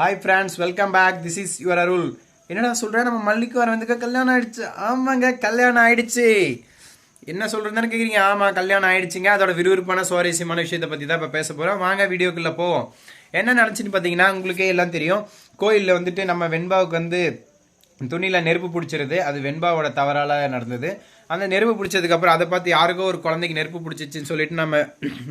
Hi friends welcome back this is your Arul என்னடா சொல்கிறேன் நம்ம மல்லிக்கு வர வந்துக்க கல்யாணம் ஆயிடுச்சு. ஆமாங்க கல்யாணம் ஆயிடுச்சு. என்ன சொல்கிறதுன்னு கேட்குறீங்க ஆமாம் கல்யாணம் ஆயிடுச்சுங்க. அதோட விறுவிறுப்பான சுவாரஸ்யமான விஷயத்தை பற்றி தான் இப்போ பேச போகிறோம் வாங்க வீடியோக்குள்ளே போவோம். என்ன நினச்சின்னு பார்த்தீங்கன்னா உங்களுக்கே எல்லாம் தெரியும். கோயிலில் வந்துட்டு நம்ம வெண்பாவுக்கு வந்து துணியில் நெருப்பு பிடிச்சிருது. அது வெண்பாவோட தவறால் நடந்தது. அந்த நெருப்பு பிடிச்சதுக்கப்புறம் அதை பார்த்து யாருக்கோ ஒரு குழந்தைக்கு நெருப்பு பிடிச்சிச்சின்னு சொல்லிட்டு நம்ம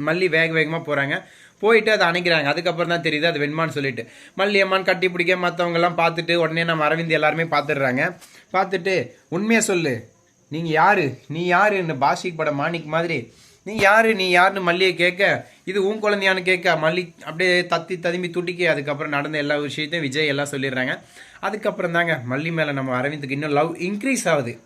மல்லி வேக வேகமாக போகிறாங்க போயிட்டு அதை அணைக்கிறாங்க. அதுக்கப்புறம் தான் தெரியுது அது வெண்மான்னு சொல்லிட்டு. மல்லியம்மான் கட்டி பிடிக்க மற்றவங்கெல்லாம் பார்த்துட்டு உடனே நம்ம அரவிந்த் எல்லாருமே பார்த்துடுறாங்க. பார்த்துட்டு உண்மையை சொல்லு. நீங்கள் யாரு? நீ யாருன்னு பாஷிக் பட மாணிக் மாதிரி. நீ யாரு? நீ யாருன்னு மல்லியை கேட்க. இது உன் குழந்தையான்னு கேட்க. மல்லி அப்படியே தத்தி ததும்பி துட்டிக்கி அதுக்கப்புறம் நடந்த எல்லா விஷயத்தையும் விஜய் எல்லாம் சொல்லிடுறாங்க. அதுக்கப்புறம் தாங்க மல்லி மேலே நம்ம அரவிந்துக்கு இன்னும் லவ் இன்க்ரீஸ் ஆகுது.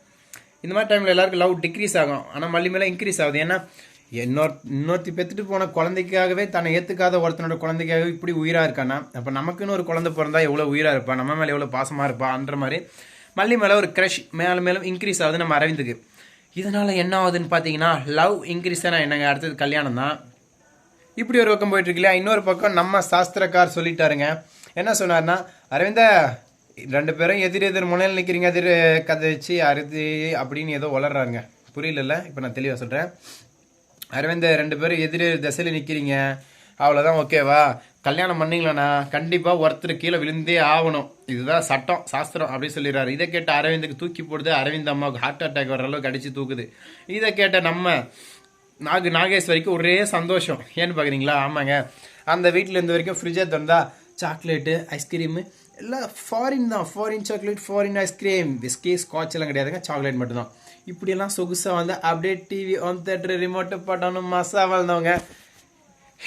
இந்த மாதிரி டைமில் எல்லாருக்கும் லவ் டிக்ரீஸ் ஆகும். ஆனால் மல்லி மேலே இன்க்ரீஸ் ஆகுது. ஏன்னா இன்னொரு இன்னொருத்தி பெற்றுட்டு போன குழந்தைக்காகவே தன்னை ஏற்றுக்காத ஒருத்தனோட குழந்தைக்காகவே இப்படி உயிராக இருக்கானா அப்போ நமக்குன்னு ஒரு குழந்தை பிறந்தா எவ்வளோ உயிராக இருப்பா? நம்ம மேலே எவ்வளோ பாசமாக இருப்பான்ற மாதிரி மல்லி மேலே ஒரு க்ரஷ் மேலே மேலும் இன்க்ரீஸ் ஆகுது நம்ம அரவிந்துக்கு. இதனால் என்ன ஆகுதுன்னு பார்த்தீங்கன்னா லவ் இன்க்ரீஸ் தான் என்னங்க? அடுத்தது கல்யாணம் தான். இப்படி ஒரு பக்கம் போயிட்டு இல்லையா? இன்னொரு பக்கம் நம்ம சாஸ்திரக்கார் சொல்லிட்டாருங்க. என்ன சொன்னார்னா அரவிந்தா ரெண்டு பேரும் எதிர் எதிர் முனையில் நிற்கிறீங்க எதிர் கதைச்சு அறுதி அப்படின்னு ஏதோ வளர்றாருங்க புரியலல்ல? இப்போ நான் தெளிவாக சொல்கிறேன் அரவிந்த ரெண்டு பேரும் எதிர் திசையில் நிற்கிறீங்க அவ்வளோதான் ஓகேவா கல்யாணம் பண்ணிங்களேண்ணா? கண்டிப்பாக ஒருத்தர் கீழே விழுந்தே ஆகணும். இதுதான் சட்டம் சாஸ்திரம் அப்படின்னு சொல்லிடுறாரு. இதை கேட்ட அரவிந்துக்கு தூக்கி போடுது. அரவிந்த் அம்மாவுக்கு ஹார்ட் அட்டாக் வர அளவுக்கு அடித்து தூக்குது. இதை கேட்ட நம்ம நாகு நாகேஸ்வரிக்கு ஒரே சந்தோஷம். ஏன்னு பார்க்குறீங்களா ஆமாங்க. அந்த வீட்டில் இருந்த வரைக்கும் ஃப்ரிட்ஜை திறந்தா சாக்லேட்டு ஐஸ்கிரீமு எல்லாம் ஃபாரின் தான். Foreign chocolate foreign ice cream பிஸ்கி Scotch எல்லாம் கிடையாதுங்க. சாக்லேட் மட்டும்தான். இப்படியெல்லாம் சொகுசாக வந்து அப்படியே டிவி ஒன் தேட்ரு ரிமோட்டு பட்டனும் மசா வாழ்ந்தவங்க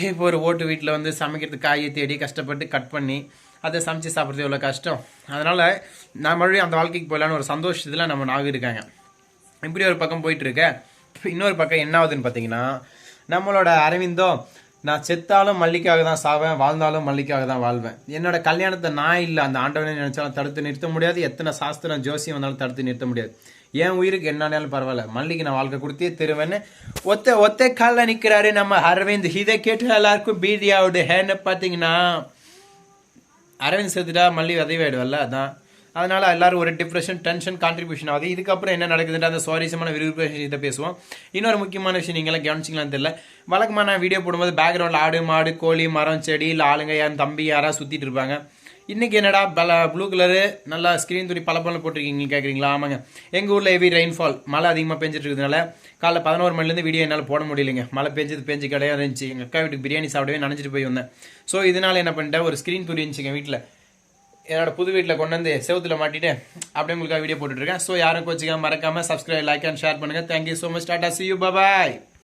இப்போ ஒரு ஓட்டு வீட்டில் வந்து சமைக்கிறதுக்கு காயை தேடி கஷ்டப்பட்டு கட் பண்ணி அதை சமைச்சு சாப்பிட்றது எவ்வளோ கஷ்டம்? அதனால் நான் மறுபடியும் அந்த வாழ்க்கைக்கு போகலான்னு ஒரு சந்தோஷத்தில் நம்ம நாகு இருக்காங்க. இப்படி ஒரு பக்கம் போயிட்டுருக்க இன்னொரு பக்கம் என்ன ஆகுதுன்னு பார்த்தீங்கன்னா நம்மளோட அரவிந்தோ நான் செத்தாலும் மல்லிக்காக தான் சாவேன் வாழ்ந்தாலும் மல்லிக்காக தான் வாழ்வேன். என்னோட கல்யாணத்தை நான் இல்லை அந்த ஆண்டவனை நினைச்சாலும் தடுத்து நிறுத்த முடியாது. எத்தனை சாஸ்திரம் ஜோசியம் வந்தாலும் தடுத்து நிறுத்த முடியாது. என் உயிருக்கு என்னன்னாலும் பரவாயில்ல. மல்லிக்கு நான் வாழ்க்கை கொடுத்தே தருவேன்னு ஒத்த ஒத்த காலில் நிற்கிறாரு நம்ம அரவிந்த். இதை கேட்டு எல்லாருக்கும் பீதியாவுடு ஹேன்னு பார்த்தீங்கன்னா அரவிந்த் செத்துட்டா மல்லி உதவியாயிடுவல்ல அதான். அதனால் எல்லாரும் ஒரு டிப்ரெஷன் டென்ஷன் கான்ட்ரிபியூஷன் ஆகுது. இதுக்கப்புறம் என்ன நடக்குதுன்ற அந்த சுவாரஸ்யமான விருப்ப இதை பேசுவோம். இன்னொரு முக்கியமான விஷயம் நீங்களாம் கவனிச்சிங்களான்னு தெரியல. வழக்கமாக நான் வீடியோ போடும்போது பேக்ரவுண்டில் ஆடு மாடு கோழி மரம் செடி இல்லை ஆளுங்க யாரும் தம்பி யாராவது சுற்றிட்டு இருப்பாங்க. இன்றைக்கி என்னடா பல ப்ளூ கலரு நல்லா ஸ்க்ரீன் துணி பல பல போட்டிருக்கீங்க கேட்குறீங்களா ஆமாங்க. எங்கள் ஊரில் ஹெவி ரெயின்ஃபால் மழை அதிகமாக பெஞ்சிட்டு இருக்கிறதுனால காலைல பதினோரு மணிலேருந்து வீடியோ என்னால் போட முடியலைங்க. மழை பெஞ்சது பெஞ்சு கிடையாது. இருந்துச்சு எங்கள் அக்கா வீட்டுக்கு பிரியாணி சாப்பிடவே நினச்சிட்டு போய் வந்தேன். ஸோ இதனால் என்ன பண்ணிட்டேன்? ஒரு ஸ்க்ரீன் துணி இருந்துச்சுங்க வீட்டில் என்னோட புது வீட்டில் கொண்டு வந்து செவத்தில் மாட்டிட்டு அப்படியே உங்களுக்காக வீடியோ போட்டுட்ருக்கேன் ஸோ யாரும் கோச்சிக்காம மறக்காமல் சப்ஸ்கிரைப் லைக் அண்ட் ஷேர் பண்ணுங்கள் thank you so much tata see you bye